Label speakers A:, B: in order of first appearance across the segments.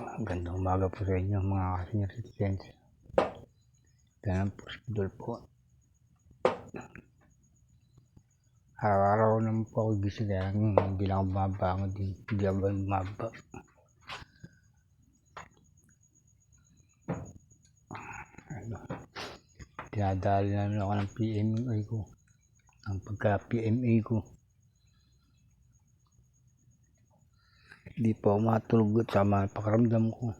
A: Magandang umaga po sa inyo mga senior citizens. Ganun po si Dol po. Araw-araw naman po ako gising kaya hindi lang ako bumabangon din. Hindi ako bumaba. Ano, Dinadali na naman ako ng PMA ko. Ang pagka-PMA ko. Hindi po ako matulog at sama pakaramdam ko.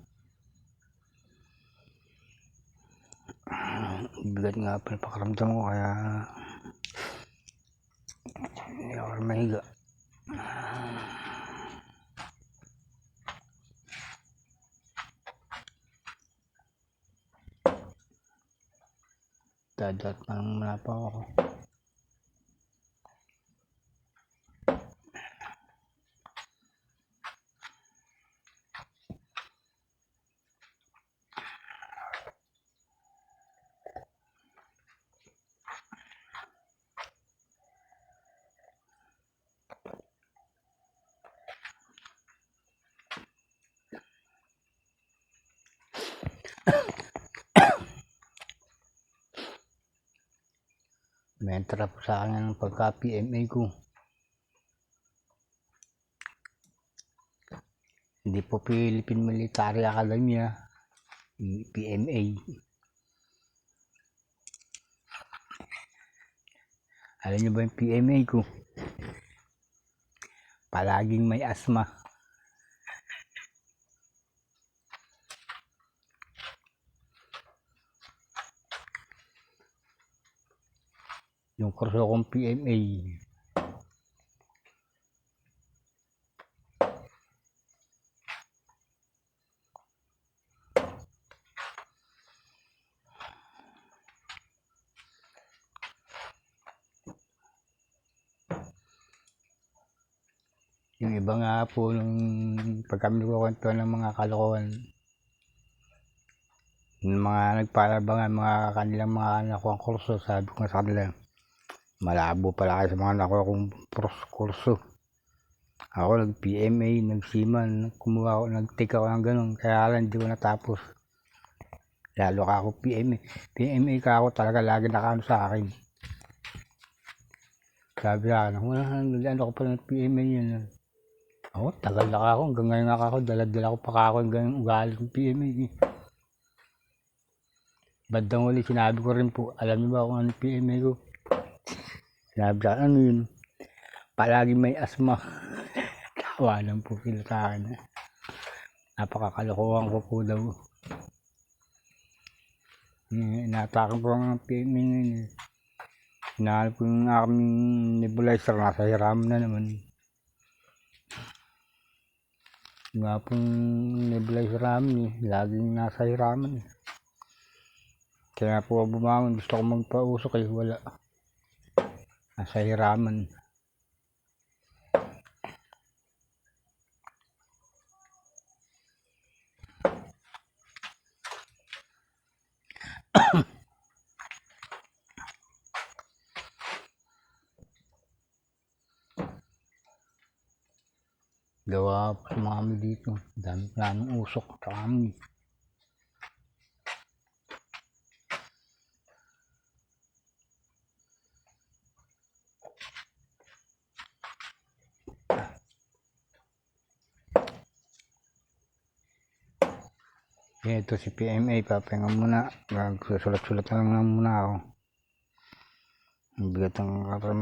A: Bigat nga pa pakaramdam ko kaya hindi ako mahiga. Dadat na muna pa. May entra po sa akin ng pagka-PMA ko. Hindi po Philippine Military Academia. PMA. Alam niyo ba yung PMA ko? Palaging may asma. Yung kurso kong PMA. Yung iba nga po nung pag kami nagkukwento ng mga kalokohan, yung mga nagpalabangan, mga kanilang mga nakuha kurso, sabi ko sa kanila, malabo pala kayo sa mga nakuha kong kurso. Ako nag-PMA, nag-SIMAN, kumuha ako, nag-take ako ng ganun, kaya lang hindi ko natapos. Lalo ka ako PMA. PMA ka ako talaga lagi nakaano sa akin. Sabi sa akin, wala, ano ko pa ng PMA yun. Ako, tagal na ka ako, hanggang ngayon nga ako, dala-dala ko pa ka ako hanggang ugali ng PMA. Bandang uli, sinabi ko rin po, alam niyo ba kung ano PMA ko? Sinabi sa akin, ano yun? Palagi may asma. Tawanan po sila sa akin. Napakakalokohan ko po daw. Inatakan ko ang eh. Hinahanap ko yung aming nebulizer, nasa hiram na naman. Nga pong nebulizer namin eh, laging nasa hiraman eh. Kaya po bumangon, gusto ko magpausok eh, wala. Nasa hiraman. Gawa po sa mga dito. Dami planong usok sa amoy. Ito si PMA, papahinga muna. Magsusulat-sulat na lang muna ako. Ang bigat ang karam